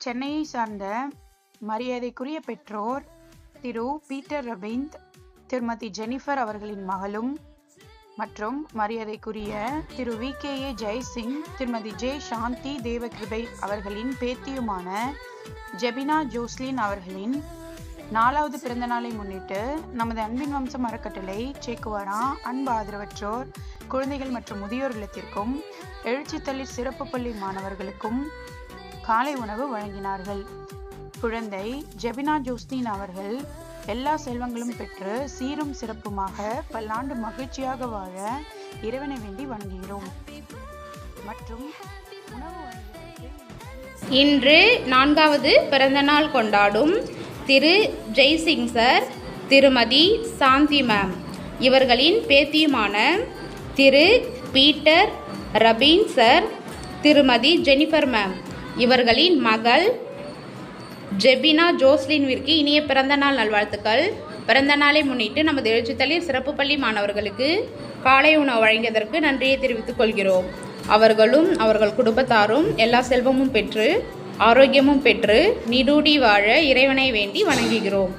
சென்னையை சார்ந்த மரியாதைக்குரிய பெற்றோர் திரு பீட்டர் ரபீந்த் திருமதி ஜெனிஃபர் அவர்களின் மகளும் மற்றும் மரியாதைக்குரிய திரு வி கே ஏ ஜெய்சிங் திருமதி ஜே சாந்தி தேவகிருபை அவர்களின் பேத்தியுமான ஜெபினா ஜோஸ்லின் அவர்களின் நாலாவது பிறந்த நாளை முன்னிட்டு நமது அன்பின் வம்சம் அறக்கட்டளை சேக்குவாரா அன்பு ஆதரவற்றோர் குழந்தைகள் மற்றும் முதியோர் இல்லத்திற்கும் எழுச்சித்தளிர் சிறப்பு பள்ளி மாணவர்களுக்கும் காலை உணவு வழங்கினார்கள். குழந்தை ஜெபினா ஜோஸ்தீன் அவர்கள் எல்லா செல்வங்களும் பெற்று சீரும் சிறப்புமாக பல்லாண்டு மகிழ்ச்சியாக வாழ இறைவனை வேண்டி வணங்குகிறோம். மற்றும் உணவு இன்று நான்காவது பிறந்தநாள் கொண்டாடும் திரு ஜெய்சிங் சார் திருமதி சாந்தி மேம். இவர்களின் பேத்தியுமான திரு பீட்டர் ரபீன் சார் திருமதி ஜெனிஃபர் மேம். இவர்களின் மகள் ஜெபினா ஜோஸ்லின்விற்கு இனிய பிறந்தநாள் நல்வாழ்த்துக்கள். பிறந்த நாளை முன்னிட்டு நமது எழுச்சித்தளிர் சிறப்பு பள்ளி மாணவர்களுக்கு காலை உணவு வழங்கியதற்கு நன்றியை தெரிவித்துக் கொள்கிறோம். அவர்களும் அவர்கள் குடும்பத்தாரும் எல்லா செல்வமும் பெற்று ஆரோக்கியமும் பெற்று நிடூடி வாழ இறைவனை வேண்டி வணங்குகிறோம்.